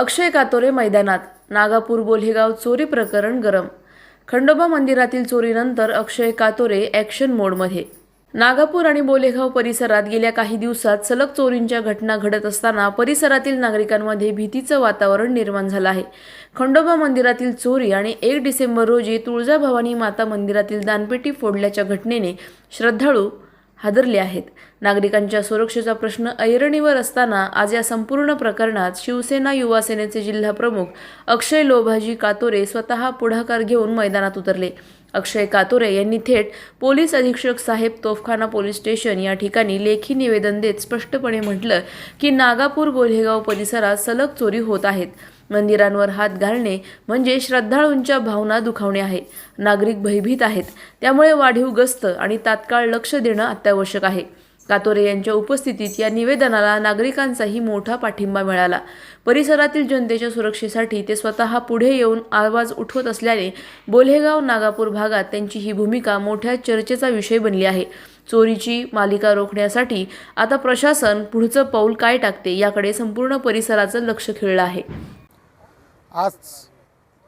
अक्षय कातोरे मैदानात नागापूर बोल्हेगाव चोरी प्रकरण गरम. खंडोबा मंदिरातील चोरीनंतर अक्षय कातोरे ॲक्शन मोडमध्ये नागापूर आणि बोलेगाव परिसरात गेल्या काही दिवसात सलग चोरींच्या घटना घडत असताना परिसरातील नागरिकांमध्ये भीतीचं वातावरण निर्माण झालं आहे. खंडोबा मंदिरातील चोरी आणि एक डिसेंबर रोजी तुळजाभवानी माता मंदिरातील दानपेटी फोडल्याच्या घटनेने श्रद्धाळू हादरले आहेत. नागरिकांच्या सुरक्षेचा प्रश्न ऐरणीवर असताना आज या संपूर्ण प्रकरणात शिवसेना युवा सेनेचे जिल्हा प्रमुख अक्षय लोभाजी कातोरे स्वतः पुढाकार घेऊन मैदानात उतरले. अक्षय कातोरे यांनी थेट पोलीस अधीक्षक साहेब तोफखाना पोलीस स्टेशन या ठिकाणी लेखी निवेदन देत स्पष्टपणे म्हटलं की नागापूर बोल्हेगाव परिसरात सलग चोरी होत आहेत. मंदिरांवर हात घालणे म्हणजे श्रद्धाळूंच्या भावना दुखावणे आहे. नागरिक भयभीत आहेत. त्यामुळे वाढीव गस्त आणि तात्काळ लक्ष देणं अत्यावश्यक आहे. कातोरे यांच्या उपस्थितीत या निवेदनाला नागरिकांचाही मोठा पाठिंबा मिळाला. परिसरातील जनतेच्या सुरक्षेसाठी ते स्वतः पुढे येऊन आवाज उठवत असल्याने बोल्हेगाव नागापूर भागात त्यांची ही भूमिका मोठ्या चर्चेचा विषय बनली आहे. चोरीची मालिका रोखण्यासाठी आता प्रशासन पुढचं पाऊल काय टाकते याकडे संपूर्ण परिसराचं लक्ष खिळलं आहे. आज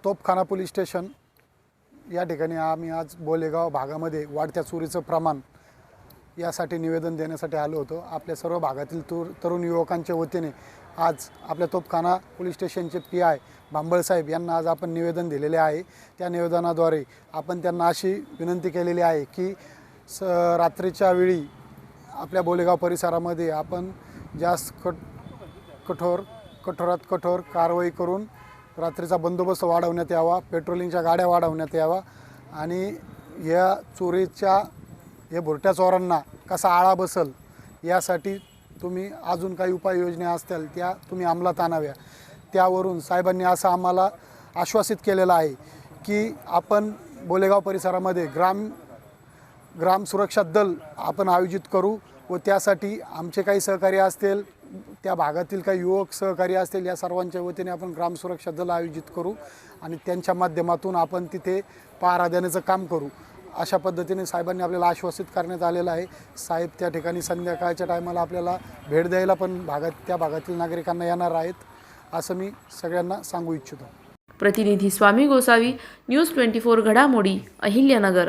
तोपखाना पोलीस स्टेशन या ठिकाणी आम्ही आज बोलेगाव भागामध्ये वाढत्या चोरीचं प्रमाण यासाठी निवेदन देण्यासाठी आलो होतो. आपल्या सर्व भागातील तूर तरुण युवकांच्या वतीने आज आपल्या तोपखाना पोलीस स्टेशनचे पी आय भांबळसाहेब यांना आज आपण निवेदन दिलेले आहे. त्या निवेदनाद्वारे आपण त्यांना अशी विनंती केलेली आहे की स रात्रीच्या वेळी आपल्या बोलेगाव परिसरामध्ये आपण जास्त कठ कठोर कठोरात कठोर कारवाई करून रात्रीचा बंदोबस्त वाढवण्यात यावा पेट्रोलिंगच्या गाड्या वाढवण्यात यावा आणि या चोरीच्या या भुरट्या चोरांना कसा आळा बसल यासाठी तुम्ही अजून काही उपाययोजना असतील त्या तुम्ही अंमलात आणाव्या. त्यावरून साहेबांनी असं आम्हाला आश्वासित केलेलं आहे की आपण बोलेगाव परिसरामध्ये ग्राम ग्राम सुरक्षा दल आपण आयोजित करू व त्यासाठी आमचे काही सहकारी असतील त्या भागातील काही युवक सहकारी असतील या सर्वांच्या वतीने आपण ग्राम सुरक्षा दल आयोजित करू आणि त्यांच्या माध्यमातून आपण तिथे पहारा देण्याचं काम करू. अशा पद्धतीने साहेबांनी आपल्याला आश्वासित करण्यात आलेलं आहे. साहेब त्या ठिकाणी संध्याकाळच्या टायमाला आपल्याला भेट द्यायला पण भागात त्या भागातील नागरिकांना येणार आहेत असं मी सगळ्यांना सांगू इच्छितो. प्रतिनिधी Swami Gosavi news twenty four घडामोडी अहिल्यानगर.